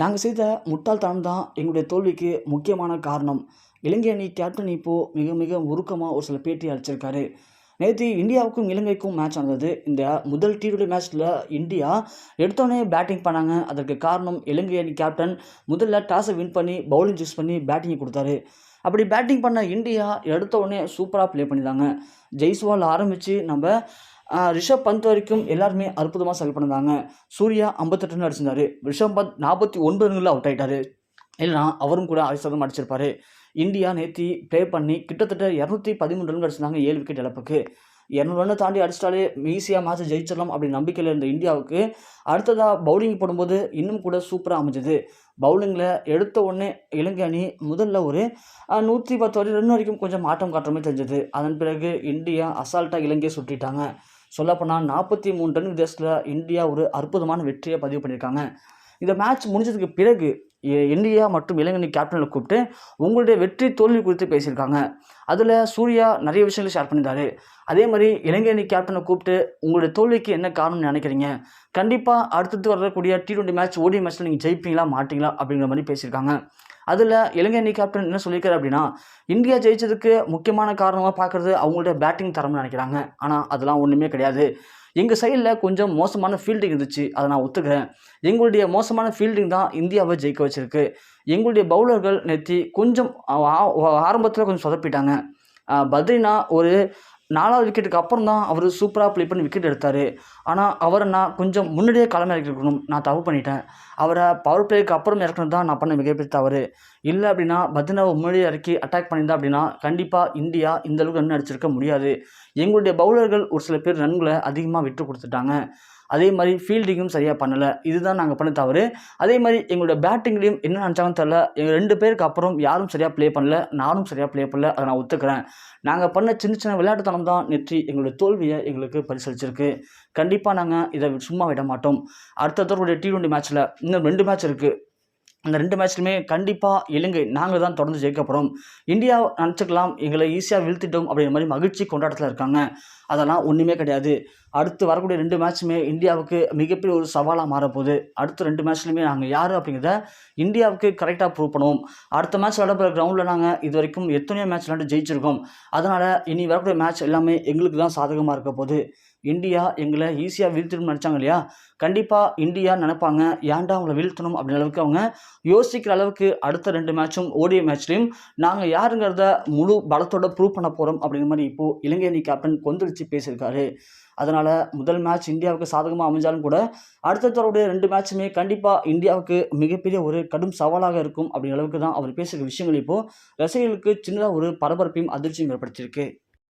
நாங்கள் செய்த முட்டாள்தனம் தான் எங்களுடைய தோல்விக்கு முக்கியமான காரணம். இலங்கை அணி கேப்டன் இப்போது மிக மிக உருக்கமாக ஒரு சில பேட்டி அளிச்சிருக்காரு. நேற்று இந்தியாவுக்கும் இலங்கைக்கும் மேட்ச் நடந்தது இந்த முதல் டி டுவெண்டி மேட்ச்சில் இந்தியா எடுத்தோடனே பேட்டிங் பண்ணாங்க. அதற்கு காரணம் இலங்கை அணி கேப்டன் முதல்ல டாஸை வின் பண்ணி பவுலிங் சூஸ் பண்ணி பேட்டிங்கை கொடுத்தாரு. அப்படி பேட்டிங் பண்ண இந்தியா எடுத்த உடனே சூப்பராக ப்ளே பண்ணியிருந்தாங்க ஜெய்ஸ்வால் ஆரம்பித்து நம்ம ரிஷப் பந்த் வரைக்கும் எல்லாருமே அற்புதமாக செல் பண்ணியிருந்தாங்க சூர்யா ஐம்பத்தெட்டு ரன் அடிச்சிருந்தாரு ரிஷப் பந்த் நாற்பத்தி ஒன்பது ரன்களில் அவுட் ஆகிட்டார் இல்லைனா அவரும் கூட அரிசதம் அடிச்சிருப்பாரு இந்தியா நேத்தி ப்ளே பண்ணி கிட்டத்தட்ட இரநூத்தி பதிமூணு ரன் அடிச்சிருந்தாங்க ஏழு விக்கெட் இழப்புக்கு. இரநூறு ரன்னை தாண்டி அடிச்சிட்டாலே ஈஸியாக மேட்ச் ஜெயிச்சிடலாம் அப்படி நம்பிக்கையில் இருந்த இந்தியாவுக்கு அடுத்ததாக பவுலிங் போடும்போது இன்னும் கூட சூப்பராக அமைஞ்சது. பவுலிங்கில் எடுத்த உடனே இலங்கை அணி முதல்ல ஒரு நூற்றி பத்து வரை ரன் வரைக்கும் கொஞ்சம் ஆட்டம் காட்டுற மாதிரி தெரிஞ்சது. அதன் பிறகு இந்தியா அசால்ட்டாக இலங்கையை சுட்டிட்டாங்க. சொல்லப்போனால் நாற்பத்தி மூணு ரன் வித்தியாசத்தில் இந்தியா ஒரு அற்புதமான வெற்றியை பதிவு பண்ணியிருக்காங்க. இந்த மேட்ச் முடிஞ்சதுக்கு பிறகு இந்தியா மற்றும் இலங்கை கேப்டனில் கேப்டனை கூப்பிட்டு உங்களுடைய வெற்றி தோல்வி குறித்து பேசியிருக்காங்க. அதில் சூர்யா நிறைய விஷயங்களை ஷேர் பண்ணியிருந்தாரு. அதே மாதிரி இலங்கை கேப்டனை கூப்பிட்டு உங்களுடைய தோல்விக்கு என்ன காரணம்னு நினைக்கிறீங்க? கண்டிப்பாக அடுத்தது வரக்கூடிய டி டுவெண்ட்டி மேட்ச் ஓடி மேட்ச்சில் நீங்கள் ஜெயிப்பீங்களா மாட்டீங்களா அப்படிங்கிற மாதிரி பேசியிருக்காங்க. அதில் இலங்கை அணி கேப்டன் என்ன சொல்லியிருக்காரு அப்படின்னா இந்தியா ஜெயிச்சதுக்கு முக்கியமான காரணமாக பார்க்குறது அவங்களுடைய பேட்டிங் தரம்னு நினைக்கிறாங்க. ஆனால் அதெல்லாம் ஒன்றுமே கிடையாது. எங்கள் சைடில் கொஞ்சம் மோசமான ஃபீல்டிங் இருந்துச்சு. அதை நான் ஒத்துக்கிறேன். எங்களுடைய மோசமான ஃபீல்டிங் தான் இந்தியாவை ஜெயிக்க வச்சிருக்கு. எங்களுடைய பவுலர்கள் நேற்று கொஞ்சம் ஆரம்பத்தில் கொஞ்சம் சொதப்பிட்டாங்க. பத்ரினா ஒரு நாலாவது விக்கெட்டுக்கு அப்புறம் தான் அவர் சூப்பராக ப்ளே பண்ணி விக்கெட் எடுத்தார். ஆனால் அவரை நான் கொஞ்சம் முன்னாடியே களம் இறக்கிருக்கணும். நான் தப்பு பண்ணிட்டேன். அவரை பவர் பிளேக்கு அப்புறம் இறக்கணும் தான் நான் பண்ண மிகப்பெரிய தவறு. இல்லை அப்படின்னா பத்னாவை முன்னாடியே இறக்கி அட்டாக் பண்ணியிருந்தா அப்படின்னா கண்டிப்பாக இந்தியா இந்த அளவுக்கு ரன் அடிச்சிருக்க முடியாது. எங்களுடைய பவுலர்கள் ஒரு சில பேர் ரன்களை அதிகமாக விட்டு கொடுத்துட்டாங்க. அதே மாதிரி ஃபீல்டிங்கும் சரியாக பண்ணலை. இதுதான் நாங்கள் பண்ண தவறு. அதே மாதிரி எங்களோட பேட்டிங்லேயும் என்ன நினச்சாங்கன்னு தெரில எங்கள் ரெண்டு பேருக்கு அப்புறம் யாரும் சரியாக ப்ளே பண்ணல. நானும் சரியாக ப்ளே பண்ணல. அதை நான் ஒத்துக்கிறேன். நாங்கள் பண்ண சின்ன சின்ன விளையாட்டுத்தனம் தான் நெற்றி எங்களோட தோல்வியை எங்களுக்கு பரிசளிச்சிருக்கு. கண்டிப்பாக நாங்கள் இதை சும்மா விட மாட்டோம். அடுத்ததோடைய டி டுவெண்ட்டி மேட்ச்சில் இன்னும் ரெண்டு மேட்ச் இருக்குது அந்த ரெண்டு மேட்ச்லையுமே கண்டிப்பாக இலங்கை நாங்கள் தான் தொடர்ந்து ஜெயிக்க போகிறோம் இந்தியா நினச்சிக்கலாம் எங்களை ஈஸியாக வீழ்த்திட்டோம் அப்படிங்கிற மாதிரி மகிழ்ச்சி கொண்டாட்டத்தில் இருக்காங்க. அதெல்லாம் ஒன்றுமே கிடையாது. அடுத்து வரக்கூடிய ரெண்டு மேட்ச்சுமே இந்தியாவுக்கு மிகப்பெரிய ஒரு சவாலாக மாறப்போகுது. அடுத்த ரெண்டு மேட்ச்லையுமே நாங்கள் யார் அப்படிங்கிறத இந்தியாவுக்கு கரெக்டாக ப்ரூவ் பண்ணுவோம். அடுத்த மேட்ச் விளையாடுற கிரவுண்டில் நாங்கள் இது வரைக்கும் எத்தனையோ மேட்ச் விளையாண்டு ஜெயிச்சிருக்கோம். அதனால் இனி வரக்கூடிய மேட்ச் எல்லாமே எங்களுக்கு தான் சாதகமாக இருக்க போகுது. இந்தியா எங்களை ஈஸியாக வீழ்த்தணும்னு நினச்சாங்க இல்லையா? கண்டிப்பாக இந்தியா நினைப்பாங்க. ஏன்டா அவங்கள வீழ்த்தணும் அப்படின்ற அளவுக்கு அவங்க யோசிக்கிற அளவுக்கு அடுத்த ரெண்டு மேட்சும் ஓடிய மேட்ச்லையும் நாங்கள் யாருங்கிறத முழு பலத்தோட ப்ரூவ் பண்ண போகிறோம் அப்படிங்கிற மாதிரி இப்போது இலங்கை அணி கேப்டன் கொந்தளிச்சு பேசியிருக்காரு. அதனால் முதல் மேட்ச் இந்தியாவுக்கு சாதகமாக அமைஞ்சாலும் கூட அடுத்தவருடைய ரெண்டு மேட்சுமே கண்டிப்பாக இந்தியாவுக்கு மிகப்பெரிய ஒரு கடும் சவாலாக இருக்கும் அப்படிங்கிற அளவுக்கு தான் அவர் பேசுகிற விஷயங்கள் இப்போது ரசிகர்களுக்கு சின்னதாக ஒரு பரபரப்பையும் அதிர்ச்சியும் ஏற்படுத்தியிருக்கு.